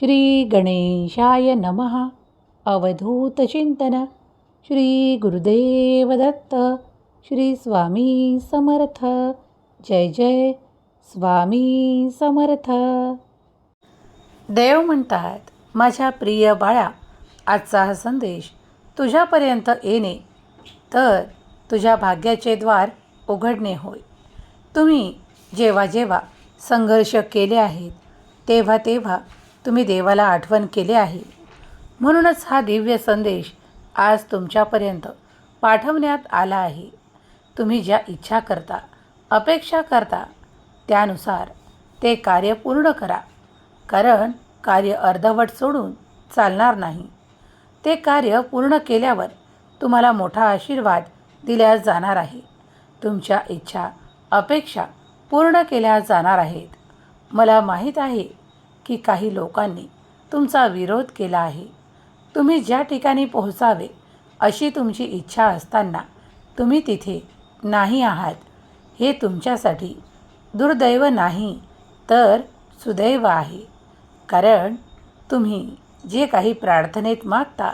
श्री गणेशाय नमः अवधूतचिंतन श्री गुरुदेव दत्त. श्री स्वामी समर्थ. जय जय स्वामी समर्थ. देव म्हणतात माझ्या प्रिय बाळा आजचा हा संदेश तुझ्यापर्यंत येणे तर तुझ्या भाग्याचे द्वार उघडणे होय. तुम्ही जेव्हा जेव्हा संघर्ष केले आहेत तेव्हा तेव्हा तुम्ही देवाला आठवण केले आहे. म्हणूनच हा दिव्य संदेश आज तुमच्यापर्यंत पाठवण्यात आला आहे. तुम्ही ज्या इच्छा करता अपेक्षा करता त्यानुसार ते कार्य पूर्ण करा. कारण कार्य अर्धवट सोडून चालणार नाही. ते कार्य पूर्ण केल्यावर तुम्हाला मोठा आशीर्वाद दिल्या जाणार आहे. तुमच्या इच्छा अपेक्षा पूर्ण केल्या जाणार आहेत. मला माहीत आहे की काही लोकांनी तुमचा विरोध केला आहे. तुम्ही ज्या ठिकाणी पोहोचावे अशी तुमची इच्छा असताना तुम्ही तिथे नाही आहात. हे तुमच्यासाठी दुर्दैव नाही तर सुदैव आहे. कारण तुम्ही जे काही प्रार्थनेत मागता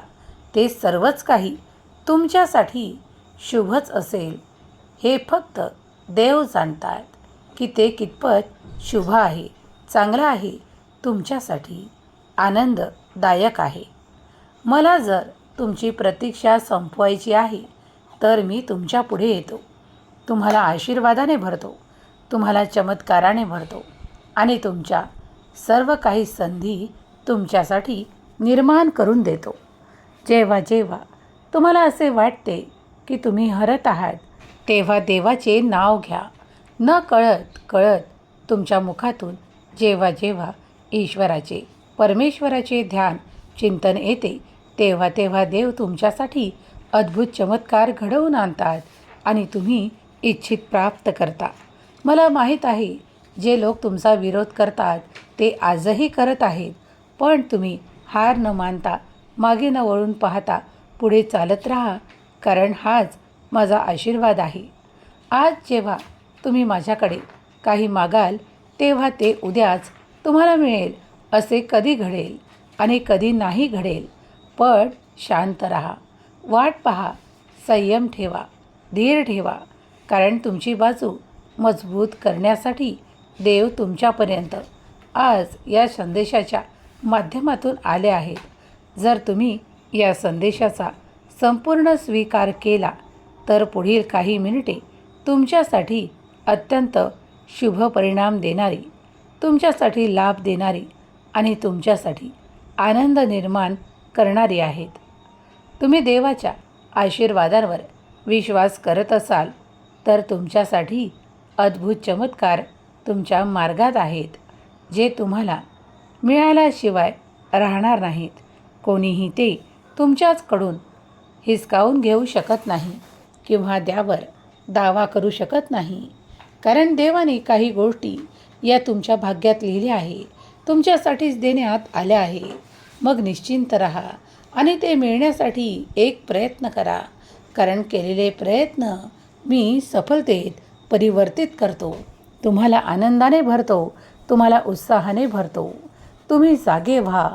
ते सर्वच काही तुमच्यासाठी शुभच असेल. हे फक्त देव जाणतात की ते कितपत शुभ आहे चांगलं आहे तुमच्यासाठी आनंददायक आहे. मला जर तुमची प्रतीक्षा संपवायची आहे तर मी तुमच्यापुढे येतो. तुम्हाला आशीर्वादाने भरतो तुम्हाला चमत्काराने भरतो आणि तुमच्या सर्व काही संधी तुमच्यासाठी निर्माण करून देतो. जेव्हा जेव्हा तुम्हाला असे वाटते की तुम्ही हरत आहात तेव्हा देवाचे नाव घ्या. न कळत कळत तुमच्या मुखातून जेव्हा जेव्हा ईश्वराचे परमेश्वराचे ध्यान चिंतन येते. तेव्हा तेव्हा देव तुमच्यासाठी अद्भुत चमत्कार घडवून आणतात आणि तुम्ही इच्छित प्राप्त करता. मला माहीत आहे जे लोक तुमचा विरोध करतात ते आजही करत आहेत पण तुम्ही हार न मानता मागे न वळून पाहता पुढे चालत राहा कारण हाच माझा आशीर्वाद आहे. आज जेव्हा तुम्ही माझ्याकडे काही मागाल तेव्हा ते उद्याच तुम्हाला मिळेल. असे कधी घडेल आणि कधी नाही घडेल. पण शांत राहा. वाट पहा. संयम ठेवा. धीर ठेवा. कारण तुमची बाजू मजबूत करण्यासाठी देव तुमच्यापर्यंत आज या संदेशाच्या माध्यमातून आले आहेत. जर तुम्ही या संदेशाचा संपूर्ण स्वीकार केला तर पुढील काही मिनिटे तुमच्यासाठी अत्यंत शुभ परिणाम देणारी तुमच्यासाठी लाभ देणारी आणि तुमच्यासाठी आनंद निर्माण करणारी आहेत. तुम्ही देवाच्या आशीर्वादांवर विश्वास करत असाल तर तुमच्यासाठी अद्भुत चमत्कार तुमच्या मार्गात आहेत जे तुम्हाला मिळाल्याशिवाय राहणार नाहीत. कोणीही ते तुमच्याचकडून हिसकावून घेऊ शकत नाही किंवा द्यावर दावा करू शकत नाही. कारण देवाने काही गोष्टी या तुमच्या भाग्यात लिहिले आहे. तुमच्यासाठीच देण्यात आल्या आहे. मग निश्चिंत राहा आणि ते मिळण्यासाठी एक प्रयत्न करा. कारण केलेले प्रयत्न मी सफलतेत परिवर्तित करतो. तुम्हाला आनंदाने भरतो तुम्हाला उत्साहाने भरतो. तुम्ही जागे व्हा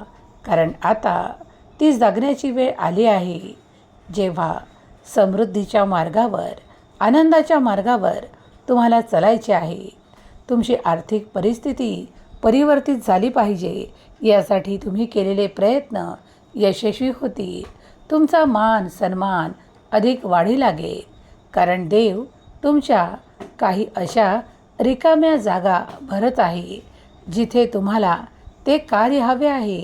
कारण आता ती जगण्याची वेळ आली आहे. जेव्हा समृद्धीच्या मार्गावर आनंदाच्या मार्गावर तुम्हाला चालायचे आहे तुमची आर्थिक परिस्थिती परिवर्तित झाली पाहिजे. यासाठी तुम्ही केलेले प्रयत्न यशस्वी होतील. तुमचा मान सन्मान अधिक वाढी लागेल कारण देव तुमच्या काही अशा रिकाम्या जागा भरत आहे जिथे तुम्हाला ते कार्य हवे आहे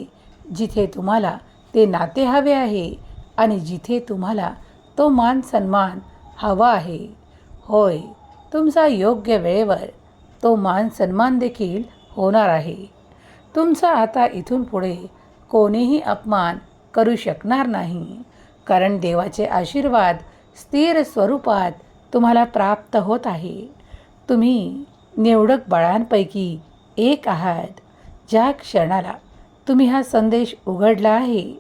जिथे तुम्हाला ते नाते हवे आहे आणि जिथे तुम्हाला तो मान सन्मान हवा आहे. होय तुमचा योग्य वेळेवर तो मान सन्मान देखील होणार आहे. तुमचा आता इथून पुढे कोणीही अपमान करू शकणार नाही. कारण देवाचे आशीर्वाद स्थिर स्वरूपात तुम्हाला प्राप्त होत आहे. तुम्ही निवडक बाळांपैकी एक आहात. ज्या क्षणाला तुम्ही हा संदेश उघडला आहे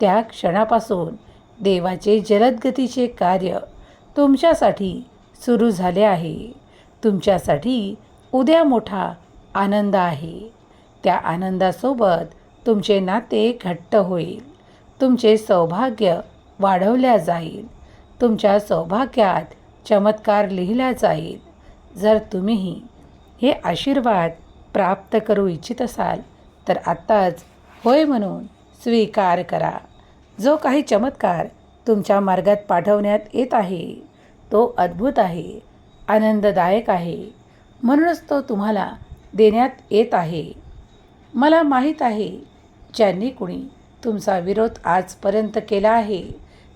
त्या क्षणापासून देवाचे जलदगतीचे कार्य तुमच्यासाठी सुरू झाले आहे. तुमच्यासाठी उद्या मोठा आनंद आहे. त्या आनंदासोबत तुमचे नाते घट्ट होईल. तुमचे सौभाग्य वाढवल्या जाईल. तुमच्या सौभाग्यात चमत्कार लिहिला जाईल. जर तुम्हीही हे आशीर्वाद प्राप्त करू इच्छित असाल तर आत्ताच होय म्हणून स्वीकार करा. जो काही चमत्कार तुमच्या मार्गात पाठवण्यात येत आहे तो अद्भुत आहे आनंददायक आहे. म्हणूनच तो तुम्हाला देण्यात येत आहे. मला माहीत आहे ज्यांनी कुणी तुमचा विरोध आजपर्यंत केला आहे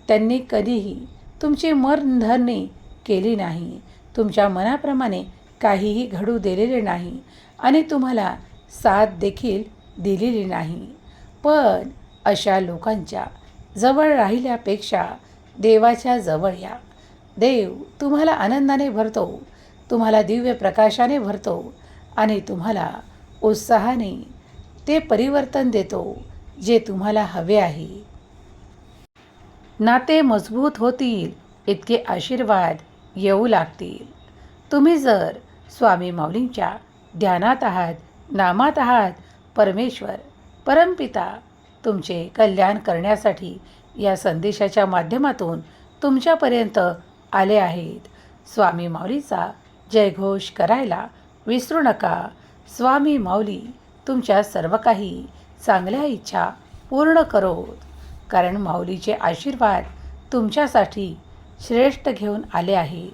त्यांनी कधीही तुमची मरधरणी केली नाही. तुमच्या मनाप्रमाणे काहीही घडू दिलेले नाही आणि तुम्हाला साथ देखील दिलेली नाही. पण अशा लोकांच्या जवळ राहिल्यापेक्षा देवाच्या जवळ या. देव तुम्हाला आनंदाने भरतो. तुम्हाला दिव्य प्रकाशाने भरतो आणि तुम्हाला उत्साहाने ते परिवर्तन देतो जे तुम्हाला हवे आहे. नाते मजबूत होतील इतके आशीर्वाद येऊ लागतील. तुम्ही जर स्वामी माऊलींच्या ध्यानात आहात नामात आहात परमेश्वर परमपिता तुमचे कल्याण करण्यासाठी या संदेशाच्या माध्यमातून तुमच्यापर्यंत आले आहेत. स्वामी माऊलीचा जयघोष करायला विसरू नका. स्वामी माऊली तुमच्या सर्व काही चांगल्या इच्छा पूर्ण करोत. कारण माऊलीचे आशीर्वाद तुमच्यासाठी श्रेष्ठ घेऊन आले आहे.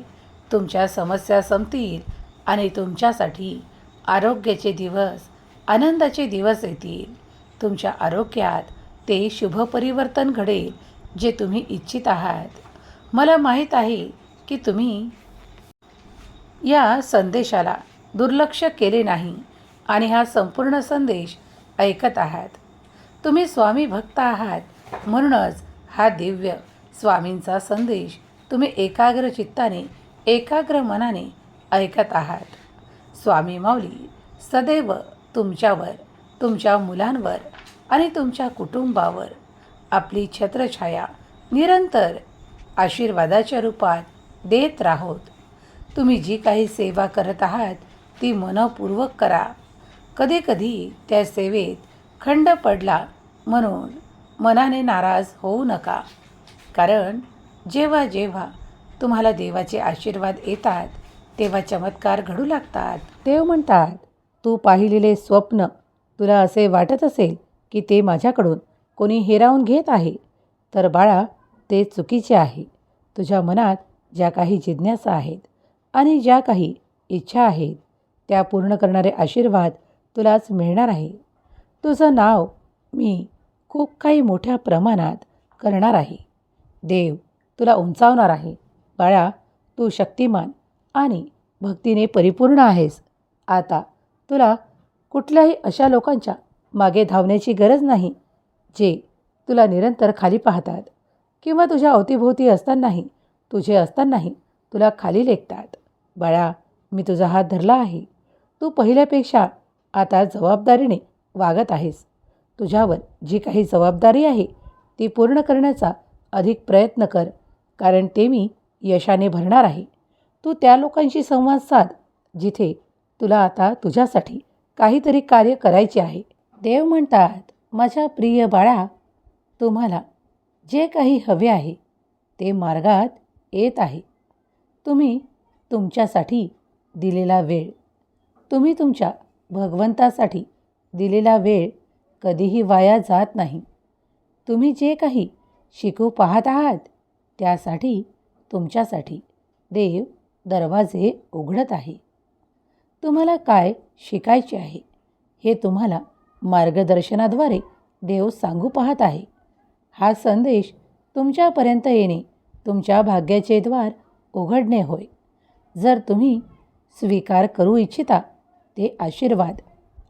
तुमच्या समस्या संपतील आणि तुमच्यासाठी आरोग्याचे दिवस आनंदाचे दिवस येतील. तुमच्या आरोग्यात ते शुभ परिवर्तन घडेल जे तुम्ही इच्छित आहात. मला माहीत आहे की तुम्ही या संदेशाला दुर्लक्ष केले नाही आणि हा संपूर्ण संदेश ऐकत आहात. तुम्ही स्वामी भक्त आहात म्हणूनच हा दिव्य स्वामींचा संदेश तुम्ही एकाग्र चित्ताने एकाग्र मनाने ऐकत आहात. स्वामी माऊली सदैव तुमच्यावर तुमच्या मुलांवर आणि तुमच्या कुटुंबावर आपली छत्रछाया निरंतर आशीर्वादाच्या रूपात देत राहोत. तुम्ही जी काही सेवा करत आहात ती मनपूर्वक करा. कधीकधी त्या सेवेत खंड पडला म्हणून मनाने नाराज होऊ नका. कारण जेव्हा जेव्हा तुम्हाला देवाचे आशीर्वाद येतात तेव्हा चमत्कार घडू लागतात. देव म्हणतात तू पाहिलेले स्वप्न तुला असे वाटत असेल की ते माझ्याकडून कोणी हेरावून घेत आहे? तर बाळा ते चुकीचे आहे. तुझ्या मनात ज्या काही जिज्ञासा आहेत आणि ज्या काही इच्छा आहेत त्या पूर्ण करणारे आशीर्वाद तुलाच मिळणार आहे. तुझं नाव मी खूप काही मोठ्या प्रमाणात करणार आहे. देव तुला उंचावणार आहे. बाळा तू शक्तिमान आणि भक्तीने परिपूर्ण आहेस. आता तुला कुठल्याही अशा लोकांच्या मागे धावण्याची गरज नाही जे तुला निरंतर खाली पाहतात किंवा तुझ्या अवतीभोवती असतानाही तुझे असतानाही तुला खाली लेखतात. बाळा मी तुझा हात धरला आहे. तू पहिल्यापेक्षा आता जबाबदारीने वागत आहेस. तुझ्यावर जी काही जबाबदारी आहे ती पूर्ण करण्याचा अधिक प्रयत्न कर कारण ते मी यशाने भरणार आहे. तू त्या लोकांशी संवाद साध जिथे तुला आता तुझ्यासाठी काहीतरी कार्य करायचे आहे. देव म्हणतात माझ्या प्रिय बाळा तुम्हाला जे काही हवे आहे ते मार्गात येत आहे. तुम्ही तुमच्यासाठी दिलेला वेळ. तुम्ही तुमच्या भगवंतासाठी दिलेला वेळ कधीही वाया जात नाही. तुम्ही जे काही शिकू पाहत आहात त्यासाठी तुमच्यासाठी देव दरवाजे उघडत आहे. तुम्हाला काय शिकायचे आहे हे तुम्हाला मार्गदर्शनाद्वारे देव सांगू पाहत आहे. हा संदेश तुमच्यापर्यंत येणे तुमच्या भाग्याचे द्वार उघडणे होय. जर तुम्ही स्वीकार करू इच्छिता ते आशीर्वाद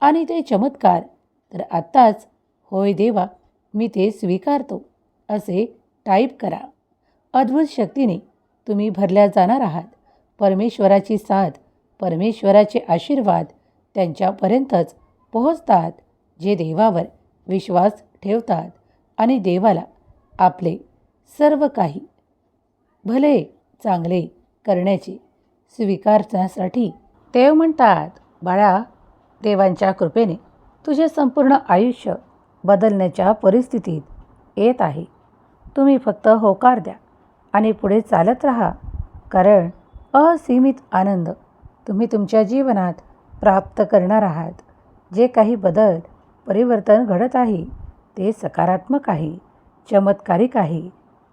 आणि ते चमत्कार तर आत्ताच होय देवा मी ते स्वीकारतो असे टाईप करा. अद्भुत शक्तीने तुम्ही भरल्या जाणार आहात. परमेश्वराची साथ परमेश्वराचे आशीर्वाद त्यांच्यापर्यंतच पोहोचतात जे देवावर विश्वास ठेवतात आणि देवाला आपले सर्व काही भले चांगले करण्याचे स्वीकारण्यासाठी देव म्हणतात बाळा देवांच्या कृपेने तुझे संपूर्ण आयुष्य बदलण्याच्या परिस्थितीत येत आहे. तुम्ही फक्त होकार द्या आणि पुढे चालत राहा. कारण असीमित आनंद तुम्ही तुमच्या जीवनात प्राप्त करणार आहात. जे काही बदल परिवर्तन घडत आहे ते सकारात्मक आहे चमत्कारिक आहे.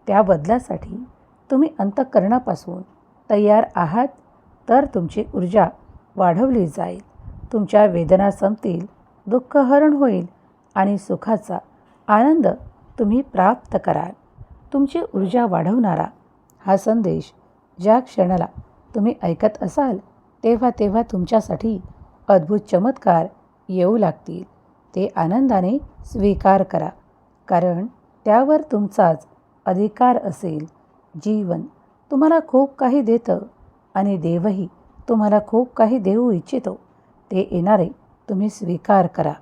त्या बदलासाठी तुम्ही अंतःकरणापासून तयार आहात तर तुमची ऊर्जा वाढवली जाईल. तुमच्या वेदना संपतील दुःख हरण होईल आणि सुखाचा आनंद तुम्ही प्राप्त कराल. तुमची ऊर्जा वाढवणारा हा संदेश ज्या क्षणाला तुम्ही ऐकत असाल तेव्हा तेव्हा तुमच्यासाठी अद्भुत चमत्कार येऊ लागतील. ते आनंदाने स्वीकार करा कारण त्यावर तुमचाच अधिकार असेल. जीवन तुम्हाला खूप काही देतं आणि देवही तुम्हाला खूप काही देऊ इच्छितो. ते येणारे तुम्ही स्वीकार करा.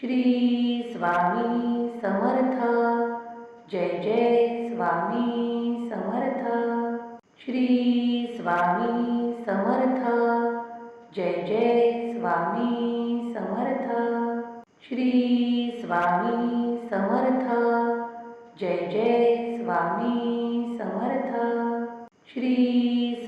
श्री स्वामी समर्थ. जय जय स्वामी समर्थ. श्री स्वामी समर्थ. जय जय स्वामी समर्थ. श्री स्वामी समर्थ. जय जय स्वामी समर्थ. श्री